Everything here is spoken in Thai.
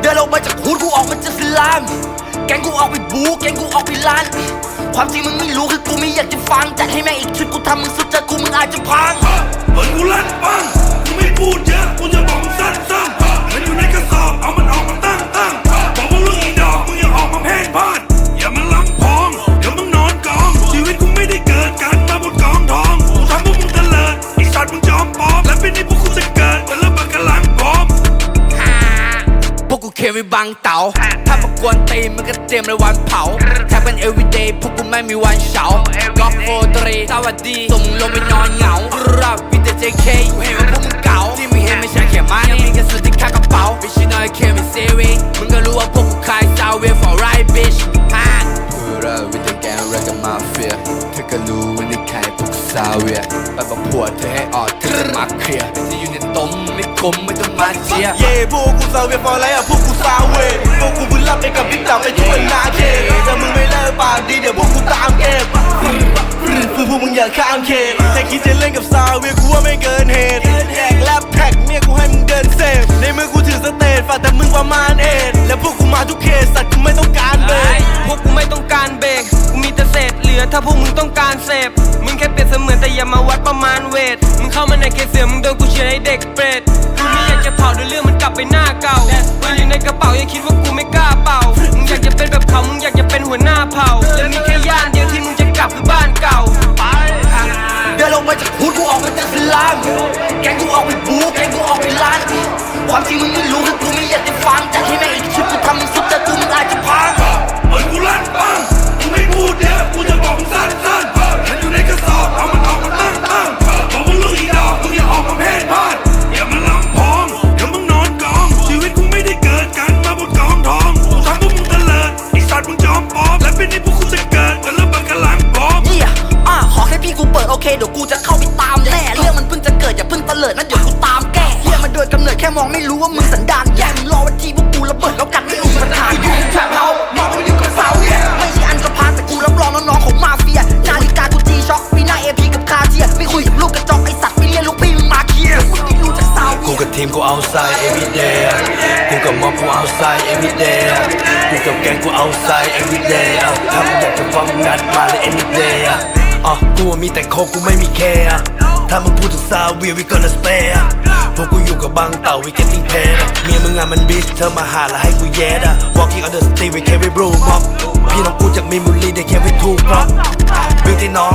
เดินออกมาจากฮูดกูออกมาจะกสลาม แกงกูออกไปบู แกงกูออกไปล้าน ความจริงมึงไม่รู้คือกูไม่อยากจะฟังจัดให พวกกูเควิบังเต๋าถ้าประกวนตีมันก็เตรียมเลยวันเผาแทบเป็น everyday พวกกูไม่มีวันเฉาก็โฟตรีสวัสดีส่งลงไปนอนเหงารับวิด JK กูเห็นว่าพวกมึงเก่าาเวียไปบอกผัวเธอให้ออกเธอจะมาเคลียร์ที่อยู่ในต้มไม่กลมไม่ต้องมาเชียร์เย่พวกกูซาเวียฟอร์ไรอะพวกกูซาเวพวกกูเพิ่งรับไปกับบิ๊กจับไปทั่วนาเขตถ้ามึงไม่เลิกปากดีเดี๋ยวพวกกูตามเก็บคือพวกมึงอย่าข้ามเขตแค่คิดจะเล่นกับซาเวียกูว่าไม่เกินเหตุ ประมาณเวท มึงเข้ามาในเขตเสือมึงโดนกูเชียร์ให้เด็กเปรตกูไม่อยากจะเผาเดี๋ยวเรื่องมันกลับไปหน้าเก่าปืนอยู่ในกระเป๋าอย่าคิดว่ากูไม่กล้าเป่า มึงอยากจะเป็นแบบเขา มึงอยากจะเป็นหัวหน้าเผ่า และมีแค่ย่านเดียวที่มึงจะกลับคือบ้านเก่า เดินลงมาจากฮูดกูออกมาจากสลามแกงกูออกไปบูแกงกูออกไปล้าน ความจริงมึงไม่รู้คือกูไม่อยากจะฟังจัดให้แม่งอีกชุดกู ป็นที่พวกกูจะเกิดวันละบังกะลังบอมเยี่ยอ่าขอแค่พี่กูเปิดโอเคเดี๋ยวกูจะเข้าไปตามแน่เรื่องมันเพิ่งจะเกิดอย่าเพิ่งเตลิดนะเดี๋ยวกูตามแก้เฮียมันโดยกำเนิดแค่มองไม่รู้ว่ามึงสันดาน ทีมกู outside every day กูกับมอบกู outside every day กูกับแกงกู outside every day ถ้ามึงอยากจะฟังมึงนัดมาเลย any day อะอะกูมีแต่โคกกูไม่มีแคร์อ่ถ้ามึงพูดถึงซาเวีย we gonna stay อะพวกกูอยู่กับบางเต่า we getting paid อะเมียมึงงานมันบิชเธอมาหาแล้วให้กูแย่อะ walking on the street we carry blue mob พี่น้องกูจากมีมูลีได้แค่วิทูบล็อกบิวที่น้อง